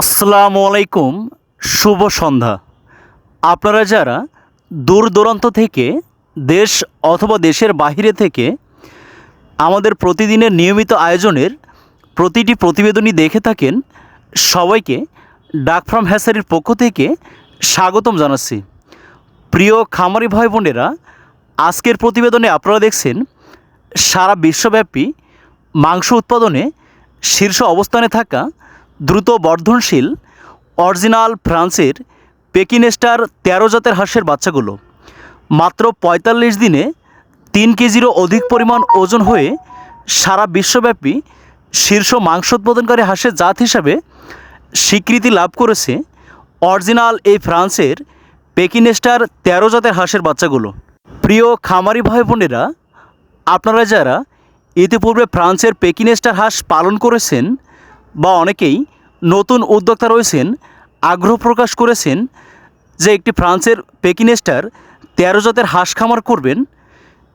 আসসালামু আলাইকুম, শুভ সন্ধ্যা। আপনারা যারা দূর দূরান্ত থেকে দেশ অথবা দেশের বাইরে থেকে আমাদের প্রতিদিনের নিয়মিত আয়োজনের প্রতিটি প্রতিবেদনই দেখে থাকেন, সবাইকে ডাক ফ্রম হ্যাসারির পক্ষ থেকে স্বাগতম জানাচ্ছি। প্রিয় খামারি ভাই বোনেরা, আজকের প্রতিবেদনে আপনারা দেখছেন, সারা বিশ্বব্যাপী মাংস উৎপাদনে শীর্ষ অবস্থানে থাকা দ্রুত বর্ধনশীল অরিজিনাল ফ্রান্সের পেকিনেস্টার তেরো জাতের হাঁসের বাচ্চাগুলো। মাত্র পঁয়তাল্লিশ দিনে তিন কেজিরও অধিক পরিমাণ ওজন হয়ে সারা বিশ্বব্যাপী শীর্ষ মাংস উৎপাদনকারী হাঁসের জাত হিসাবে স্বীকৃতি লাভ করেছে অরিজিনাল এই ফ্রান্সের পেকিনেস্টার তেরো জাতের হাঁসের বাচ্চাগুলো। প্রিয় খামারি ভাই বোনেরা, আপনারা যারা ইতিপূর্বে ফ্রান্সের পেকিনেস্টার হাঁস পালন করেছেন বা অনেকেই নতুন উদ্যোক্তা রয়েছেন, আগ্রহ প্রকাশ করেছেন যে একটি ফ্রান্সের পেকিনেস্টার তেরো জাতের হাঁস খামার করবেন।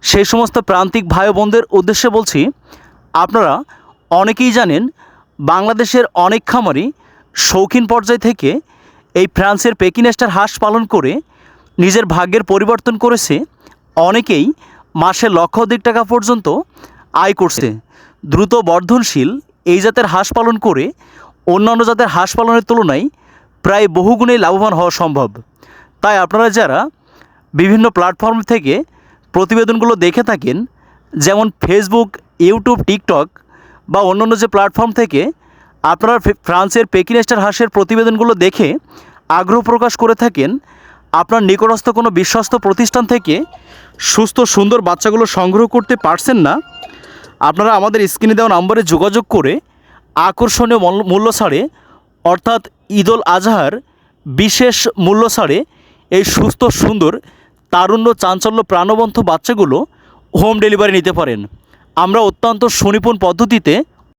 সেই সমস্ত প্রান্তিক ভাই বোনদের উদ্দেশ্যে বলছি, আপনারা অনেকেই জানেন বাংলাদেশের অনেক খামারই শৌখিন পর্যায় থেকে এই ফ্রান্সের পেকিনেস্টার হাঁস পালন করে নিজের ভাগ্যের পরিবর্তন করেছে। অনেকেই মাসে লক্ষ অধিক টাকা পর্যন্ত আয় করছে। দ্রুত বর্ধনশীল এই জাতের হাঁস পালন করে অন্যান্য জাতের হাঁস পালনের তুলনায় প্রায় বহুগুণে লাভবান হওয়া সম্ভব। তাই আপনারা যারা বিভিন্ন প্ল্যাটফর্ম থেকে প্রতিবেদনগুলো দেখে থাকেন, যেমন ফেসবুক ইউটিউব টিকটক বা অন্যান্য যে প্ল্যাটফর্ম থেকে আপনারা ফ্রান্সের পেকিনেস্টার হাঁসের প্রতিবেদনগুলো দেখে আগ্রহ প্রকাশ করে থাকেন, আপনার নিকটস্থ কোনো বিশ্বস্ত প্রতিষ্ঠান থেকে সুস্থ সুন্দর বাচ্চাগুলো সংগ্রহ করতে পারছেন না আপনারা আমাদের স্ক্রিনে দেওয়া নম্বরে যোগাযোগ করে আকর্ষণীয় মূল্য- ছাড়ে অর্থাৎ ঈদ উল আজহার বিশেষ মূল্য ছাড়ে এই সুস্থ, সুন্দর, তারুণ্য, চাঞ্চল্য, প্রাণবন্ত বাচ্চাগুলো হোম ডেলিভারি নিতে পারেন। আমরা অত্যন্ত সুনিপুণ পদ্ধতিতে